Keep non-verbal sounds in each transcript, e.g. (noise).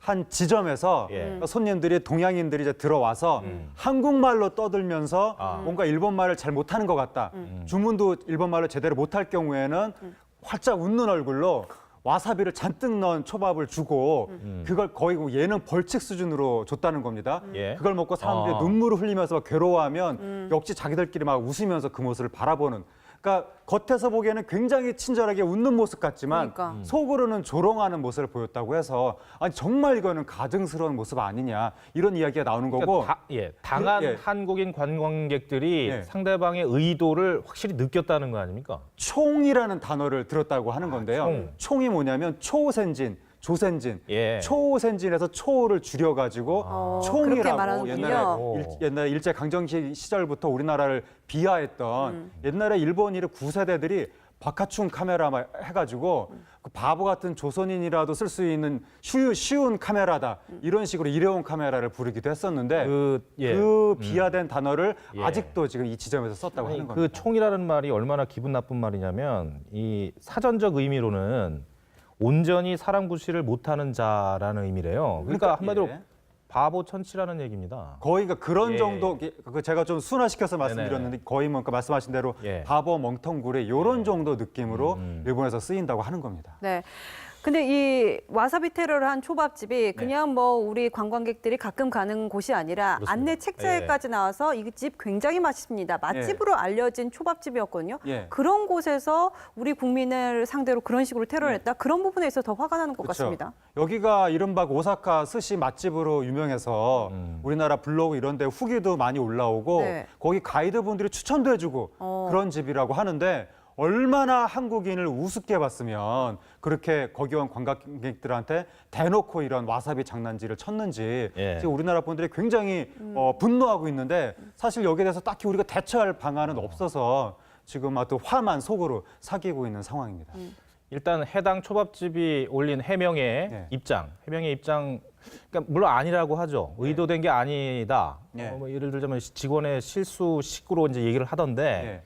한 지점에서 예. 손님들이 동양인들이 이제 들어와서 한국말로 떠들면서 아. 뭔가 일본말을 잘 못하는 것 같다. 주문도 일본말로 제대로 못할 경우에는 활짝 웃는 얼굴로 와사비를 잔뜩 넣은 초밥을 주고 그걸 거의 뭐 얘는 벌칙 수준으로 줬다는 겁니다. 예. 그걸 먹고 사람들이 아. 눈물을 흘리면서 막 괴로워하면 역시 자기들끼리 막 웃으면서 그 모습을 바라보는 그러니까 겉에서 보기에는 굉장히 친절하게 웃는 모습 같지만 그러니까. 속으로는 조롱하는 모습을 보였다고 해서 아니 정말 이거는 가증스러운 모습 아니냐 이런 이야기가 나오는 거고 그러니까 다, 예, 당한 그, 예. 한국인 관광객들이 예. 상대방의 의도를 확실히 느꼈다는 거 아닙니까? 총이라는 단어를 들었다고 하는 건데요. 아, 총. 총이 뭐냐면 초센진, 조센진, 예. 초센진에서 초를 줄여가지고 어, 그렇게 총이라고 말하는군요. 옛날에 오. 일, 옛날 일제 강점 시- 시절부터 우리나라를 비하했던 음. 옛날에 일본 일의 구세대들이 박하충 카메라 막 해가지고 음. 그 바보 같은 조선인이라도 쓸 수 있는 쉬운, 쉬운 카메라다 음. 이런 식으로 일회용 카메라를 부르기도 했었는데 그, 그, 예. 비하된 단어를 예. 아직도 지금 이 지점에서 썼다고 아니, 하는 그 겁니다. 총이라는 말이 얼마나 기분 나쁜 말이냐면 이 사전적 의미로는 온전히 사람 구실을 못하는 자라는 의미래요. 그러니까, 그러니까, 한마디로 예. 바보 천치라는 얘기입니다. 거의 그러니까 그런 예. 정도 그 제가 좀 순화시켜서 말씀드렸는데 거의 뭐 아까 말씀하신 대로 예. 바보 멍텅구리 이런 정도 느낌으로 음. 일본에서 쓰인다고 하는 겁니다. 네. 근데 이 와사비 테러를 한 초밥집이 그냥 뭐 우리 관광객들이 가끔 가는 곳이 아니라 그렇습니다. 안내 책자에까지 나와서 이 집 굉장히 맛있습니다. 맛집으로 알려진 초밥집이었거든요. 예. 그런 곳에서 우리 국민을 상대로 그런 식으로 테러를 예. 했다. 그런 부분에서 더 화가 나는 것 그렇죠. 같습니다. 여기가 이른바 오사카 스시 맛집으로 유명해서 음. 우리나라 블로그 이런 데 후기도 많이 올라오고 네. 거기 가이드분들이 추천도 해주고 어. 그런 집이라고 하는데 얼마나 한국인을 우습게 봤으면 그렇게 거기 온 관광객들한테 대놓고 이런 와사비 장난질을 쳤는지 예. 지금 우리나라 분들이 굉장히 음. 어, 분노하고 있는데 사실 여기에 대해서 딱히 우리가 대처할 방안은 없어서 지금 또 화만 속으로 사귀고 있는 상황입니다. 음. 일단 해당 초밥집이 올린 해명의 네. 입장, 해명의 입장, 그러니까 물론 아니라고 하죠. 의도된 게 아니다. 네. 어, 뭐 예를 들자면 직원의 실수 식구로 이제 얘기를 하던데 예.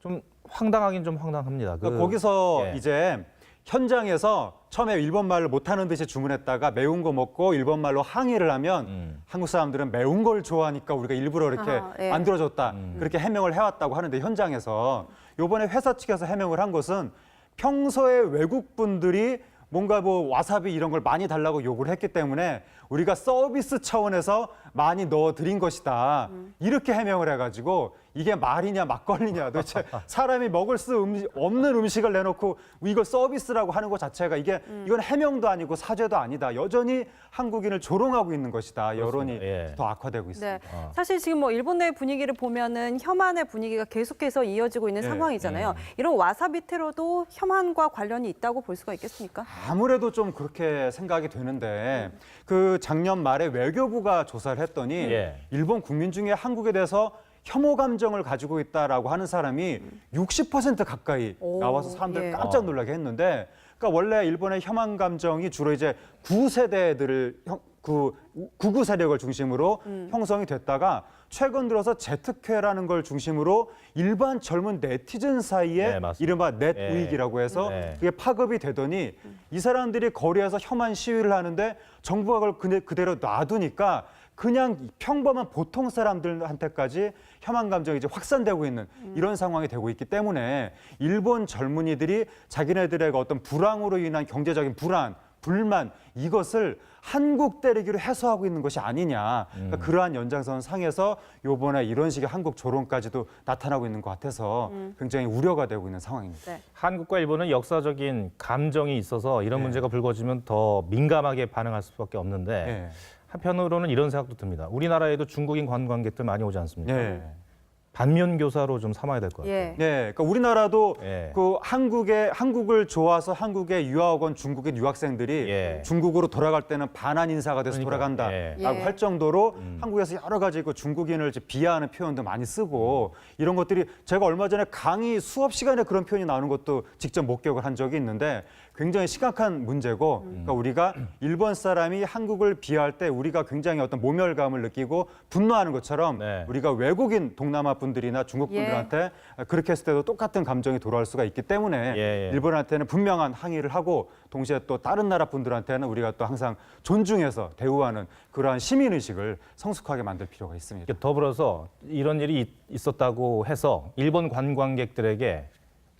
좀 황당하긴 좀 황당합니다. 그러니까 그- 거기서 예. 이제 현장에서 처음에 일본 말을 못하는 듯이 주문했다가 매운 거 먹고 일본 말로 항의를 하면 음. 한국 사람들은 매운 걸 좋아하니까 우리가 일부러 이렇게 아하, 예. 만들어줬다 음. 그렇게 해명을 해왔다고 하는데 현장에서 요번에 회사 측에서 해명을 한 것은 평소에 외국 분들이 뭔가 뭐 와사비 이런 걸 많이 달라고 요구를 했기 때문에 우리가 서비스 차원에서 많이 넣어 드린 것이다. 이렇게 해명을 해가지고 이게 말이냐 막걸리냐 도대체 (laughs) 사람이 먹을 수 음식, 없는 음식을 내놓고 이걸 서비스라고 하는 것 자체가 이게 이건 해명도 아니고 사죄도 아니다. 여전히 한국인을 조롱하고 있는 것이다. 여론이 그렇습니다. 예. 더 악화되고 있습니다. 네. 사실 지금 뭐 일본 내 분위기를 보면은 혐한의 분위기가 계속해서 이어지고 있는 예, 상황이잖아요. 이런 와사비 테러도 혐한과 관련이 있다고 볼 수가 있겠습니까? 아무래도 좀 그렇게 생각이 되는데 그 작년 말에 외교부가 조사를 했더니 예. 일본 국민 중에 한국에 대해서 혐오 감정을 가지고 있다라고 하는 사람이 60% 가까이 오, 나와서 사람들 예. 깜짝 놀라게 했는데 그러니까 원래 일본의 혐한 감정이 주로 이제 9세대들을 그 구구 세력을 중심으로 음. 형성이 됐다가 최근 들어서 재특회라는 걸 중심으로 일반 젊은 네티즌 사이에 네. 이른바 넷 예. 우익이라고 해서 네. 그게 파급이 되더니 이 사람들이 거리에서 혐한 시위를 하는데 정부가 그걸 그대- 그대로 놔두니까 그냥 평범한 보통 사람들한테까지 혐한 감정이 이제 확산되고 있는 이런 상황이 되고 있기 때문에 일본 젊은이들이 자기네들의 어떤 불황으로 인한 경제적인 불안, 불만 이것을 한국 때리기로 해소하고 있는 것이 아니냐. 그러니까 그러한 연장선 상에서 요번에 이런 식의 한국 조롱까지도 나타나고 있는 것 같아서 굉장히 우려가 되고 있는 상황입니다. 네. 한국과 일본은 역사적인 감정이 있어서 이런 네. 문제가 불거지면 더 민감하게 반응할 수밖에 없는데 예. 한편으로는 이런 생각도 듭니다. 우리나라에도 중국인 관광객들 많이 오지 않습니까? 예. 반면 교사로 좀 삼아야 될 것 같아요. 예. 네, 그러니까 우리나라도 예. 그 한국에 한국을 좋아서 한국에 유학 온 중국인 유학생들이 예. 중국으로 돌아갈 때는 반한 인사가 돼서 그러니까요. 돌아간다라고 예. 예. 할 정도로 한국에서 여러 가지 그 중국인을 이제 비하하는 표현도 많이 쓰고 이런 것들이 제가 얼마 전에 강의 수업 시간에 그런 표현이 나오는 것도 직접 목격을 한 적이 있는데 굉장히 심각한 문제고 그러니까 우리가 일본 사람이 한국을 비하할 때 우리가 굉장히 어떤 모멸감을 느끼고 분노하는 것처럼 네. 우리가 외국인 동남아 분들이나 중국 예. 분들한테 그렇게 했을 때도 똑같은 감정이 돌아올 수가 있기 때문에 예, 예. 일본한테는 분명한 항의를 하고 동시에 또 다른 나라 분들한테는 우리가 또 항상 존중해서 대우하는 그러한 시민 의식을 성숙하게 만들 필요가 있습니다. 더불어서 이런 일이 있- 있었다고 해서 일본 관광객들에게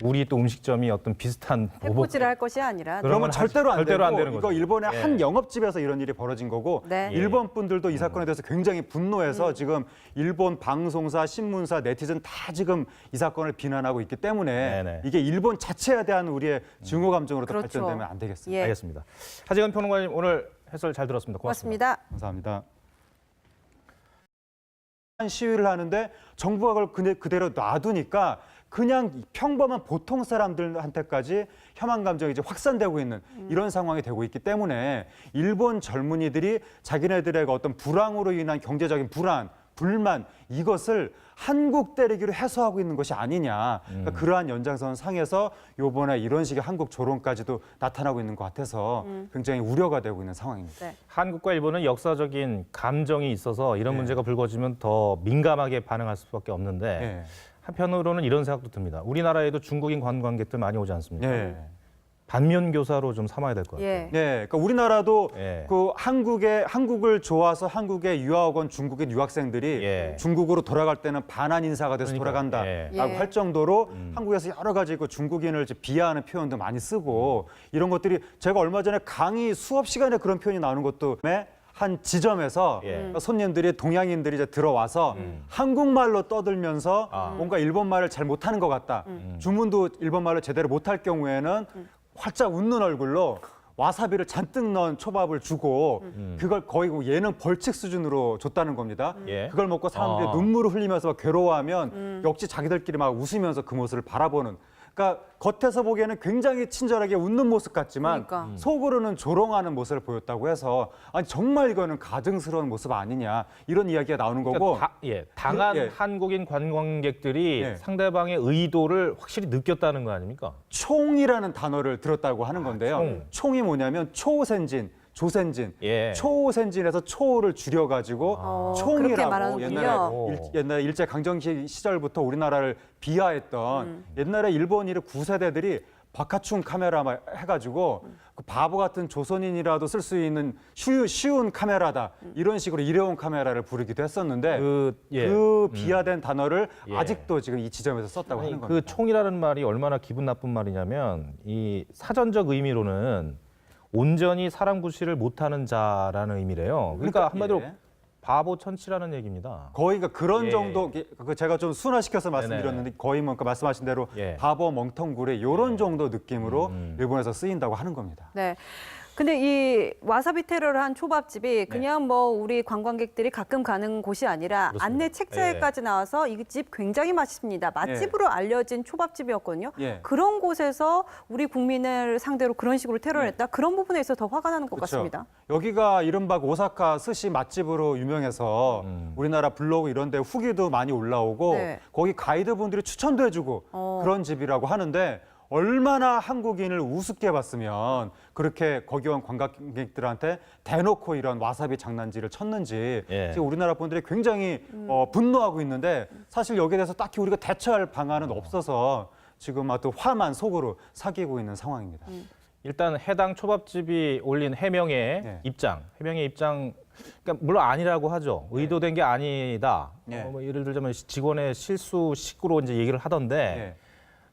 우리 또 음식점이 어떤 비슷한 해코지를 할 것이 아니라 그러면 건 절대로 안 절대로 되고 안 되는 이거 거죠. 일본의 예. 한 영업집에서 이런 일이 벌어진 거고 네. 음. 일본 분들도 이 사건에 대해서 굉장히 분노해서 지금 일본 방송사, 신문사, 네티즌 다 지금 이 사건을 비난하고 있기 때문에 네네. 이게 일본 자체에 대한 우리의 증오 감정으로 도 그렇죠. 발전되면 안 되겠습니다. 예. 알겠습니다. 하지원 평론가님 오늘 해설 잘 들었습니다. 고맙습니다. 고맙습니다. 감사합니다. 시위를 하는데 정부가 그걸 그대- 그대로 놔두니까 그냥 평범한 보통 사람들한테까지 혐한 감정이 이제 확산되고 있는 이런 상황이 되고 있기 때문에 일본 젊은이들이 자기네들의 어떤 불황으로 인한 경제적인 불안, 불만 이것을 한국 때리기로 해소하고 있는 것이 아니냐. 그러니까 그러한 연장선 상에서 요번에 이런 식의 한국 조롱까지도 나타나고 있는 것 같아서 굉장히 우려가 되고 있는 상황입니다. 네. 한국과 일본은 역사적인 감정이 있어서 이런 네. 문제가 불거지면 더 민감하게 반응할 수밖에 없는데 예. 한편으로는 이런 생각도 듭니다. 우리나라에도 중국인 관광객들 많이 오지 않습니까? 예. 반면 교사로 좀 삼아야 될 것 같아요. 예. 네, 그러니까 우리나라도 예. 그 한국의 한국을 좋아서 한국에 유학 온 중국인 유학생들이 예. 중국으로 돌아갈 때는 반한 인사가 돼서 그러니까요. 돌아간다라고 예. 예. 할 정도로 한국에서 여러 가지 그 중국인을 이제 비하하는 표현도 많이 쓰고 이런 것들이 제가 얼마 전에 강의 수업 시간에 그런 표현이 나오는 것도 한 지점에서 예. 손님들이 동양인들이 이제 들어와서 한국말로 떠들면서 아. 뭔가 일본말을 잘 못하는 것 같다. 주문도 일본말로 제대로 못할 경우에는 활짝 웃는 얼굴로 와사비를 잔뜩 넣은 초밥을 주고 그걸 거의 뭐 예능 벌칙 수준으로 줬다는 겁니다. 예. 그걸 먹고 사람들이 아. 눈물을 흘리면서 막 괴로워하면 역시 자기들끼리 막 웃으면서 그 모습을 바라보는. 그러니까 겉에서 보기에는 굉장히 친절하게 웃는 모습 같지만 그러니까. 음. 속으로는 조롱하는 모습을 보였다고 해서 아니 정말 이거는 가증스러운 모습 아니냐 이런 이야기가 나오는 거고 그러니까 다, 예, 당한 예. 한국인 관광객들이 예. 상대방의 의도를 확실히 느꼈다는 거 아닙니까? 총이라는 단어를 들었다고 하는 건데요. 아, 총. 총이 뭐냐면 초센진, 조센진, 예. 초센진에서 초를 줄여가지고 어, 그렇게 총이라고 말하는군요. 옛날에 일, 옛날에 일제 강점기 시절부터 우리나라를 비하했던 음. 옛날에 일본인의 구세대들이 박하충 카메라 막 해가지고 그 바보 같은 조선인이라도 쓸 수 있는 쉬, 쉬운 카메라다 이런 식으로 일회용 카메라를 부르기도 했었는데 그, 그, 예. 비하된 단어를 예. 아직도 지금 이 지점에서 썼다고 아니, 하는 그 겁니다. 총이라는 말이 얼마나 기분 나쁜 말이냐면 이 사전적 의미로는 온전히 사람 구실을 못하는 자라는 의미래요. 그러니까, 그러니까, 한마디로 예. 바보 천치라는 얘기입니다. 거의 그러니까 그런 예. 정도 그 제가 좀 순화시켜서 말씀드렸는데 거의 뭐그 말씀하신 대로 예. 바보 멍텅구리 이런 정도 느낌으로 음. 일본에서 쓰인다고 하는 겁니다. 네. 근데 이 와사비 테러를 한 초밥집이 그냥 뭐 우리 관광객들이 가끔 가는 곳이 아니라 그렇습니다. 안내 책자에까지 나와서 이 집 굉장히 맛있습니다. 맛집으로 알려진 초밥집이었거든요. 예. 그런 곳에서 우리 국민을 상대로 그런 식으로 테러를 했다. 그런 부분에 있어서 더 화가 나는 것 그렇죠. 같습니다. 여기가 이른바 오사카 스시 맛집으로 유명해서 음. 우리나라 블로그 이런 데 후기도 많이 올라오고 네. 거기 가이드분들이 추천도 해주고 어. 그런 집이라고 하는데 얼마나 한국인을 우습게 봤으면 그렇게 거기 온 관광객들한테 대놓고 이런 와사비 장난질을 쳤는지 예. 지금 우리나라 분들이 굉장히 음. 어, 분노하고 있는데 사실 여기에 대해서 딱히 우리가 대처할 방안은 없어서 지금 아또 화만 속으로 사귀고 있는 상황입니다. 음. 일단 해당 초밥집이 올린 해명의 네. 입장, 해명의 입장, 그러니까 물론 아니라고 하죠. 의도된 게 아니다. 네. 어, 뭐 예를 들자면 직원의 실수 식구로 이제 얘기를 하던데 예.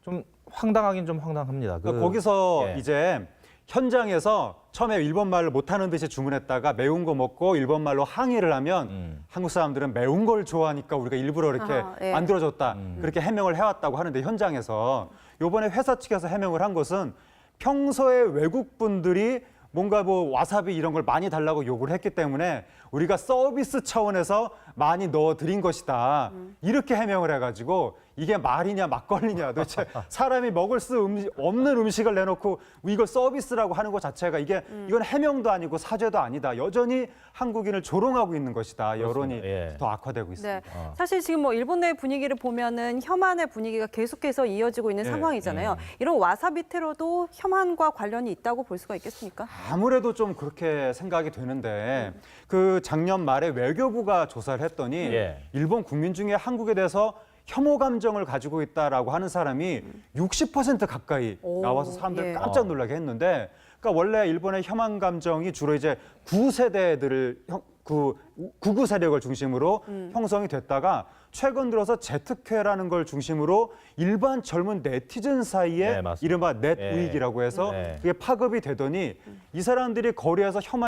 좀 황당하긴 좀 황당합니다. 그러니까 그- 거기서 예. 이제 현장에서 처음에 일본 말을 못하는 듯이 주문했다가 매운 거 먹고 일본 말로 항의를 하면 음. 한국 사람들은 매운 걸 좋아하니까 우리가 일부러 이렇게 아하, 예. 만들어줬다 음. 그렇게 해명을 해왔다고 하는데 현장에서 요번에 회사 측에서 해명을 한 것은 평소에 외국 분들이 뭔가 뭐 와사비 이런 걸 많이 달라고 요구를 했기 때문에 우리가 서비스 차원에서 많이 넣어 드린 것이다. 이렇게 해명을 해가지고 이게 말이냐 막걸리냐 도대체 사람이 먹을 수 음식, 없는 음식을 내놓고 이걸 서비스라고 하는 것 자체가 이게 이건 해명도 아니고 사죄도 아니다. 여전히 한국인을 조롱하고 있는 것이다. 여론이 그렇습니다. 예. 더 악화되고 있습니다. 네. 어. 사실 지금 뭐 일본 내 분위기를 보면은 혐한의 분위기가 계속해서 이어지고 있는 네, 상황이잖아요. 이런 와사비 테러도 혐한과 관련이 있다고 볼 수가 있겠습니까? 아무래도 좀 그렇게 생각이 되는데 그 작년 말에 외교부가 조사를 했더니 예. 일본 국민 중에 한국에 대해서 혐오 감정을 가지고 있다라고 하는 사람이 60% 가까이 오, 나와서 사람들 예. 깜짝 놀라게 했는데 그러니까 원래 일본의 혐한 감정이 주로 이제 9세대들을 그 구구 세력을 중심으로 음. 형성이 됐다가 최근 들어서 제특회라는 걸 중심으로 일반 젊은 네티즌 사이에 네, 맞습니다. 이른바 넷 예. 우익이라고 해서 네. 그게 파급이 되더니 이 사람들이 거리에서 혐한